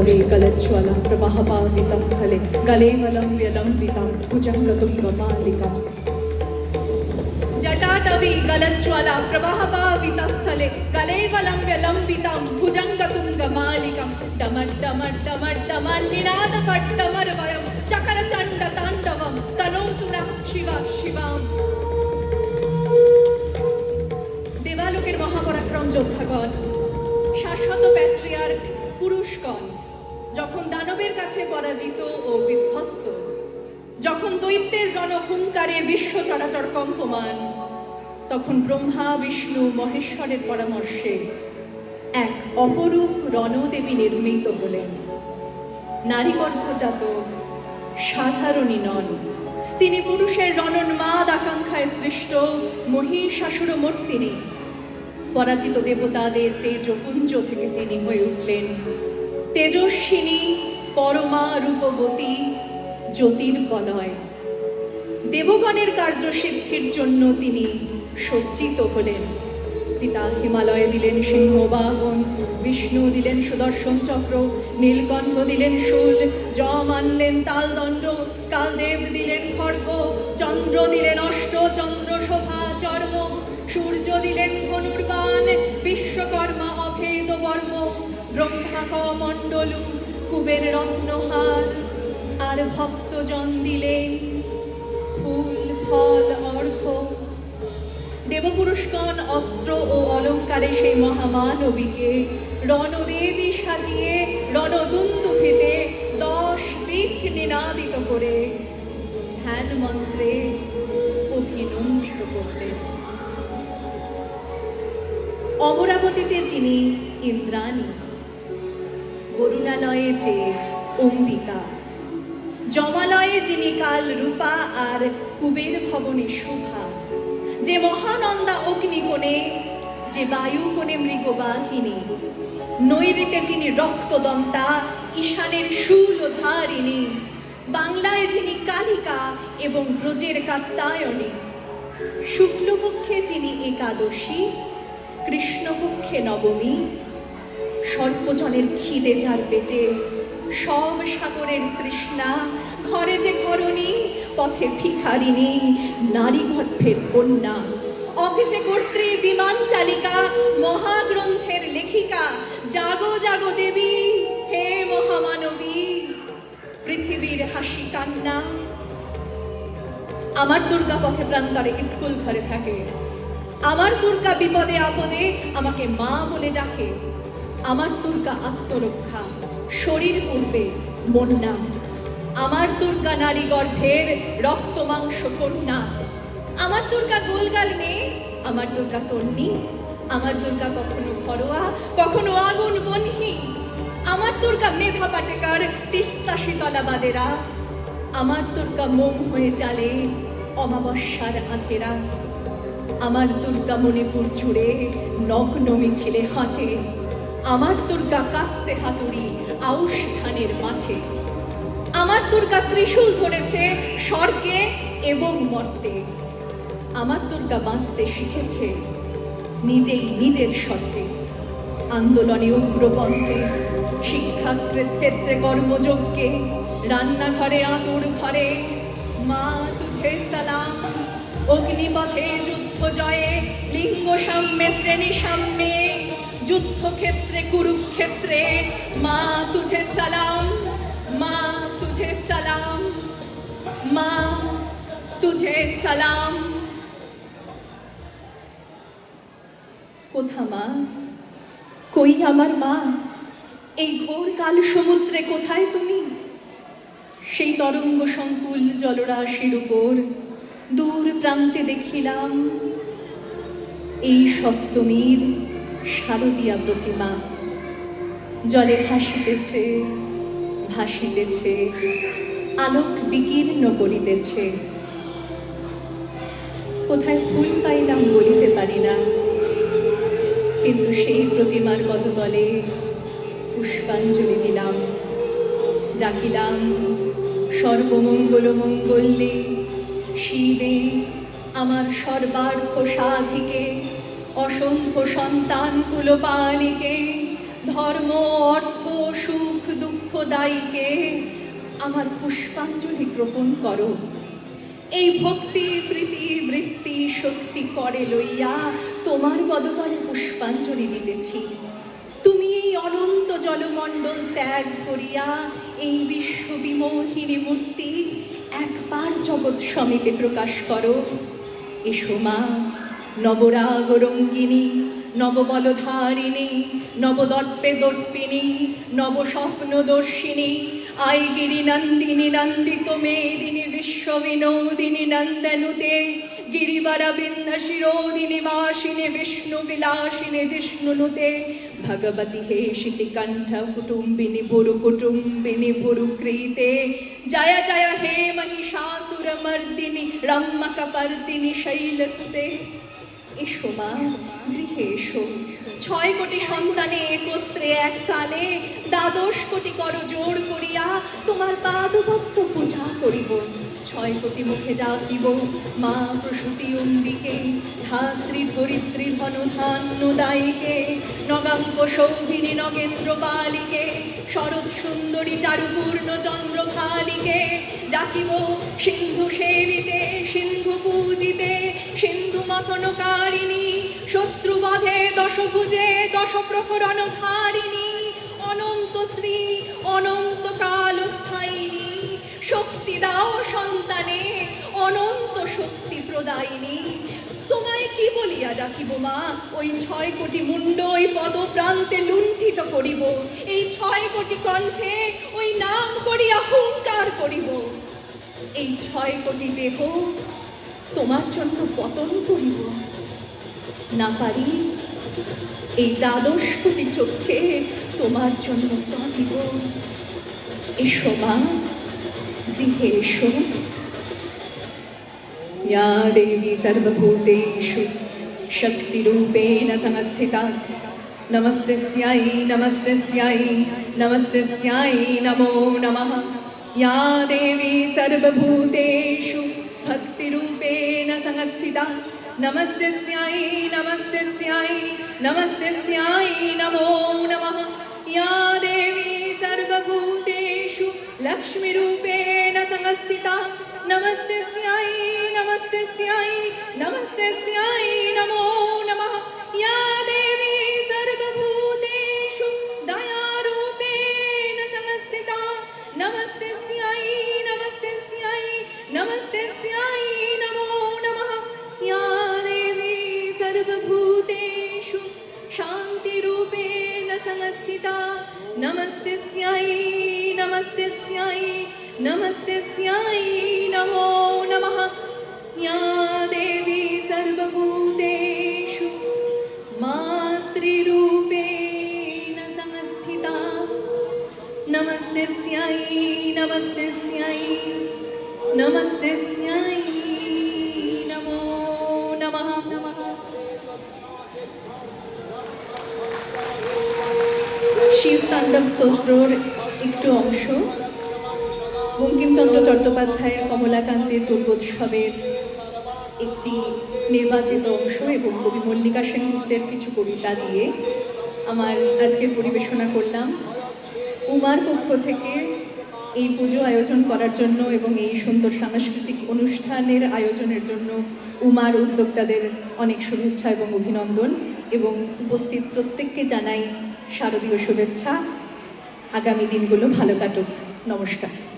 जटाटवे कलज्ज्वला प्रवाहपावितस्थले गले वलम्ब्य लम्बितां भुजङ्गतुङ्गमालिकाम् जटाटवी गलज्ज्वला प्रवाहपावितस्थले गलेवलम्ब्य लम्बितां भुजङ्गतुङ्गमालिकां डमड्डमड्डमड्डमन्निनादपट्टमर्वयं चकरचण्डताण्डवं तनोतु नः शिवा শিবাম দেবালোকের মহাপরাক্রম যোদ্ধাগণ শাশ্বত প্যাট্রিয়ার্ক পুরুষগণ যখন দানবের কাছে পরাজিত ও বিধ্বস্ত, যখন দৈত্যের রণহুঙ্কারে বিশ্ব চরাচর কম্পমান, তখন ব্রহ্মা, বিষ্ণু, মহেশ্বরের পরামর্শে এক অপরূপ রণদেবী নির্মিত হলেন। নারী গর্ভজাত সাধারণী নন। তিনি পুরুষের রণন্মাদ আকাঙ্ক্ষায় সৃষ্ট মহিষাসুর মূর্তিনী পরাজিত দেবতাদের তেজপুঞ্জ থেকে তিনি হয়ে উঠলেন। তেজস্বিনী পরমা রূপবতী জ্যোতির্বলয়। দেবগণের কার্যসিদ্ধির জন্য তিনি সজ্জিত হলেন। পিতা হিমালয়ে দিলেন সিংহবাহন বিষ্ণু দিলেন সুদর্শন চক্র, নীলকণ্ঠ দিলেন শুল, যম আনলেন তালদণ্ড, কালদেব দিলেন খড়গ, চন্দ্র দিলেন অষ্ট, চন্দ্র শোভা, চর্ম, সূর্য দিলেন ধনুর্বাণ, বিশ্বকর্মা অভেদ বর্ম। ব্রহ্মা কমণ্ডলু কুবের রত্নহার আর ভক্তজন দিলেন ফুল, ফল অর্থ দেবপুরুষগণ অস্ত্র ও অলঙ্কারে সেই মহামানবীকে রণদেবী সাজিয়ে রণদুন্দুভিতে দশ দিক নিনাদিত করে ধ্যান মন্ত্রে অভিনন্দিত করলেন। অমরাবতীতে যিনি ইন্দ্রাণী বরুণালয়ে যে অম্বিকা, জমালয়ে যিনি কাল রূপা আর কুবের ভবনে শোভা, যে মহানন্দা অগ্নিকোণে, যে বায়ুকোণে মৃগবাহিনী নৈরিতে যিনি রক্তদন্তা, ঈশানের শূলধারিণী, বাংলায় যিনি কালিকা এবং ব্রজের কাত্তায়নী শুক্লপক্ষে যিনি একাদশী, কৃষ্ণপক্ষে নবমী সর্বজনের খিদে যার পেটে। সব সাগরের তৃষ্ণা, ঘরে যে ঘরণী, পথে ভিখারিণী, নারী গর্ভের কন্যা। অফিসে কর্ত্রী, বিমান চালিকা, মহাগ্রন্থের লেখিকা, জাগো জাগো দেবী, হে মহামানবী, পৃথিবীর হাসি কান্না। আমার দুর্গা পথে প্রান্তরে স্কুল ঘরে থাকে। আমার দুর্গা বিপদে, আপদে আমাকে মা বলে ডাকে। আমার দুর্গা আত্মরক্ষা। শরীর পূর্বে, মন না। আমার দুর্গা নারী গর্ভের রক্ত মাংস কন্যা। আমার দুর্গা গোলগাল মেয়ে, আমার দুর্গা তন্নি। আমার দুর্গা কখনো ঘরোয়া, কখনো আগুন বনহি। আমার দুর্গা মেধা পাটেকার তিস্তা শীতলা বাদেরা। আমার দুর্গা মোম হয়ে চালে অমাবস্যার আধেরা। আমার দুর্গা মণিপুর জুড়ে নগ্ন মিছিলে হাঁটে। আমার দুর্গা কাস্তে হাতুড়ি আউশ মাঠে। আমার দুর্গা ত্রিশূল ধরেছে স্বর্গে এবং মর্তে। আমার দুর্গা বাঁচতে শিখেছে নিজেই নিজের শর্তে। আন্দোলনে উগ্রপন্থে শিক্ষা ক্ষেত্রে কর্মযজ্ঞে, রান্নাঘরে আতুর ঘরে, মা তুঝে সালাম, অগ্নিপথে যুদ্ধ জয়ে, লিঙ্গ সাম্যে, শ্রেণি সাম্যে যুদ্ধক্ষেত্রে, কুরুক্ষেত্রে, মা তুঝে সালাম, মা তুঝে সালাম, মা তুঝে সালাম। কোথা মা? কই আমার মা? এই ঘোর কাল সমুদ্রে কোথায় তুমি? সেই তরঙ্গ সংকুল জলরাশির উপর দূর প্রান্তে দেখিলাম, এই সপ্তমীর শারদীয়া প্রতিমা। জলে হাসিতেছে ভাসিতেছে, আলোক বিকীর্ণ করিতেছে। কোথায় ফুল পাইলাম বলিতে পারি না। কিন্তু সেই প্রতিমার পদতলে পুষ্পাঞ্জলি দিলাম। ডাকিলাম সর্বমঙ্গল মঙ্গলে শিবে, আমার সর্বার্থ সাধিকে। অসংখ্য সন্তান কুলপালিকে, ধর্ম, অর্থ, সুখ, দুঃখ, দায়ীকে আমার পুষ্পাঞ্জলি গ্রহণ করো। এই ভক্তি, প্রীতি, বৃত্তি, শক্তি করে লইয়া তোমার পদতলে পুষ্পাঞ্জলি দিতেছি। তুমি এই অনন্ত জলমণ্ডল ত্যাগ করিয়া এই বিশ্ব বিমোহিনী মূর্তি একবার জগৎ সমীপে প্রকাশ করো। এসো মা নবরাগ রঙ্গিনী নববলধারিণী নবদর্পে দর্পিণী নবস্বপ্নদর্শিনী আইগিরি নন্দিনী, নন্দিত মেদিনী বিশ্ব বিনোদিনী নন্দনুতে, গিরিবর বিন্দ শিরোদিনী বাসিনী বিষ্ণু বিলাসিনী, জিষ্ণুনুতে, ভগবতী হে শিতি কণ্ঠ কুটুম্বিনী, ভুরু কুটুম্বিনী, ভুরু এসো মা, গৃহে এসো। ছয় কোটি সন্তানে একত্রে এককালে দ্বাদশ কোটি কর জোর করিয়া তোমার পাদপত্ত পূজা করিব। ছয় কোটি মুখে ডাকিব, মা প্রসূতি অম্বিকে, ধাত্রী ধরিত্রী ধন ধান্য দায়ীকে নগাঙ্গ সৌভিনী নগেন্দ্র বালিকে, শরৎ সুন্দরী চারুপূর্ণ চন্দ্রখালিকে ডাকিব সিন্ধু সেবিতে, সিন্ধু পূজিতে। সিন্ধু মথনকারিণী শত্রুবধে দশভুজে দশ প্রহরণ ধারিণী অনন্ত শ্রী অনন্ত কাল স্থায়িনী শক্তি দাও সন্তানে অনন্ত শক্তি প্রদায়িনী তোমায় কি বলিয়া ডাকিব মা? ওই ছয় কোটি মুন্ড ওই পদ প্রান্তে লুণ্ঠিত করিব। এই ছয় কোটি কণ্ঠে ওই নাম করিয়া হুঙ্কার করিব। এই ছয় কোটি দেহ তোমার জন্য পতন করিব না পারি এই দ্বাদশ কোটি চোখে তোমার জন্য কাঁদিব এসো মা গৃহে এসো या देवी सर्वभूतेषु शक्तिरूपेण संस्थिता नमस्तस्यै नमस्तस्यै नमस्तस्यै नमो नमः या देवी सर्वभूतेषु भक्तिरूपेण संस्थिता नमस्तस्यै नमस्तस्यै नमस्तस्यै नमो नमः। या देवी सर्वभूतेषु लक्ष्मीरूपेण संस्थिता नमस्तस्यै नमस्तस्यै नमस्तस्यै शान्तिरूपेण संस्थिता नमस्तस्यै नमस्तस्यै नमस्तस्यै नमो नमः या देवी सर्वभूतेषु मातृरूपेण संस्थिता नमस्तस्यै नमस्तस्यै नमस्तस्यै नमो नमः नमः শিব তাণ্ডব স্তোত্রর একটু অংশ। বঙ্কিমচন্দ্র চট্টোপাধ্যায়ের কমলাকান্তের দুর্গোৎসবের একটি নির্বাচিত অংশ এবং কবি মল্লিকা সেনগুপ্তের কিছু কবিতা দিয়ে আমার আজকে পরিবেশনা করলাম। উমার পক্ষ থেকে এই পুজো আয়োজন করার জন্য এবং এই সুন্দর সাংস্কৃতিক অনুষ্ঠানের আয়োজনের জন্য উমার উদ্যোক্তাদের অনেক শুভেচ্ছা এবং অভিনন্দন এবং উপস্থিত প্রত্যেককে জানাই শারদীয় শুভেচ্ছা। আগামী দিনগুলো ভালো কাটুক। নমস্কার।